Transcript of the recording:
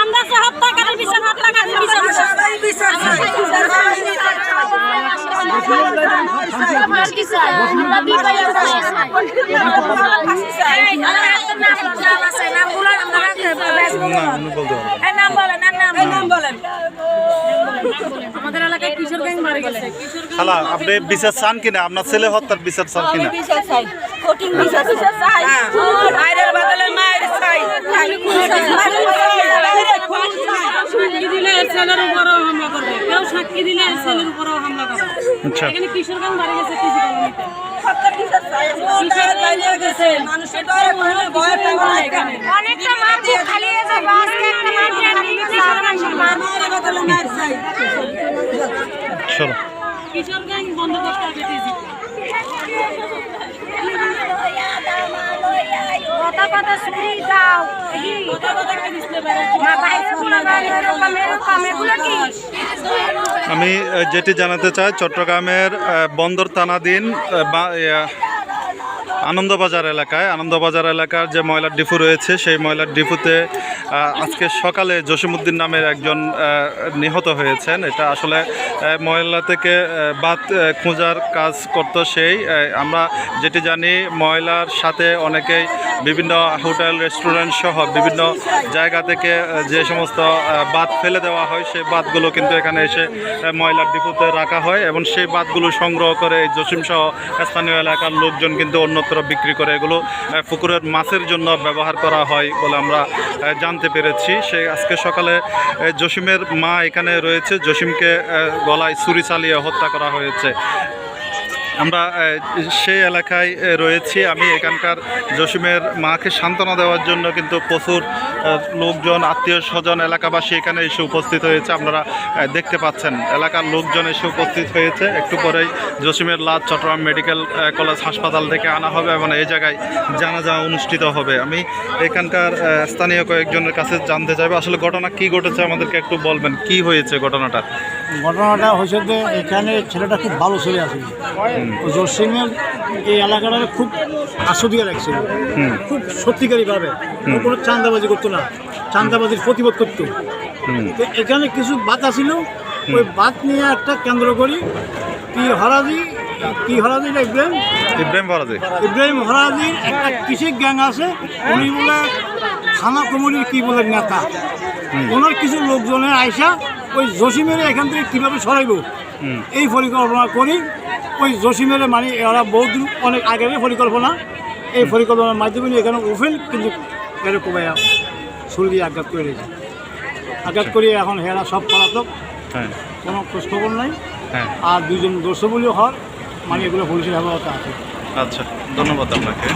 আমরা যে হত্যাকারীর বিচার বিচার কিশোর গ্যাং খালা আপনি বিচার চান কিনা আপনার ছেলে হত্যার বিচার চান কিনা বিচার চাই কঠিন বিচার চাই মায়ের বদলে মায়ের চাই কেউ সাক্ষী দিলে এর ছেলের উপরও হামলা করবে আচ্ছা এখানে কিশোর গ্যাং মারা গেছে কিছু কলোনিতে মানুষের ডরে মনে ভয় পাবে না এখানে অনেকটা মাটি খালি হয়ে যাবে আজকে একটা মাটি আমি যেটি জানাতে চাই চট্টগ্রামের বন্দর থানাধীন আনন্দবাজার এলাকায় আনন্দবাজার এলাকার যে ময়লার ডিপু রয়েছে সেই ময়লার ডিপুতে আজকে সকালে জসিমুদ্দিন নামের একজন নিহত হয়েছেন। এটা আসলে ময়লা থেকে আহ, খোঁজার কাজ করতো সেই আমরা যেটি জানি ময়লার সাথে অনেকেই বিভিন্ন হোটেল রেস্টুরেন্ট সহ বিভিন্ন জায়গা থেকে যে সমস্ত বাত ফেলে দেওয়া হয় সেই বাতগুলো কিন্তু এখানে এসে ময়লার ডিপুতে রাখা হয় এবং সেই বাতগুলো সংগ্রহ করে জসিম সহ স্থানীয় এলাকার লোকজন কিন্তু অন্যত্র বিক্রি করে এগুলো পুকুরের মাছের জন্য ব্যবহার করা হয় বলে আমরা জানতে পেরেছি। সে আজকে সকালে জসিমের মা এখানে রয়েছে। জসিমকে গলায় ছুরি চালিয়ে হত্যা করা হয়েছে। আমরা সেই এলাকায় রয়েছি। আমি এখানকার জসিমের মাকে সান্ত্বনা দেওয়ার জন্য কিন্তু প্রচুর লোকজন, আত্মীয় স্বজন, এলাকাবাসী এখানে এসে উপস্থিত হয়েছে। আপনারা দেখতে পাচ্ছেন। এলাকার লোকজন এসে উপস্থিত হয়েছে। একটু পরেই জসিমের লাশ চট্টগ্রাম মেডিকেল কলেজ হাসপাতাল থেকে আনা হবে এবং এই জায়গায় জানাজা অনুষ্ঠিত হবে। আমি এখানকার স্থানীয় কয়েকজনের কাছে জানতে চাইব, আসলে ঘটনা কি ঘটেছে আমাদেরকে একটু বলবেন। কি হয়েছে ঘটনাটা? ঘটনাটা হয়েছে যে এখানে ছেলেটা খুব ভালো ছেলে আছে। জসিমের এই এলাকাটা খুব আশু দিয়ে রাখছিল খুব সত্যিকারীভাবে। কোনো চান্দাবাজি করতো না। চান্দাবাজির প্রতিবাদ করতো। তো এখানে কিছু বাত আছিল। ওই বাত নিয়ে একটা কেন্দ্র করি। কি হরাজি কি হরাজি দেখবেন ইব্রাহিম? ফরাজি ইব্রাহিম হরাজির একটা কৃষি গ্যাং আছে। উনি বলে থানা কমিটির কি বলে নেতা? ওনার কিছু লোকজনের আয়সা ওই জসিমের এখান থেকে কীভাবে সরাইব? এই পরিকল্পনা করি। ওই জসিমের মানে এরা বহুদিন অনেক আগের পরিকল্পনা। এই পরিকল্পনার মাধ্যমে এখানে ওফেন কিন্তু এরকম ছুরি দিয়ে আঘাত করে রেখেছে আঘাত করে এখন হেরা সব পলাতক। হ্যাঁ। কোনো খোঁজখবর নাই। হ্যাঁ। আর দুজন দোষী বলেও হওয়ার। মানে এগুলো পুলিশের হেফাজতে আছে। আচ্ছা ধন্যবাদ আপনাকে।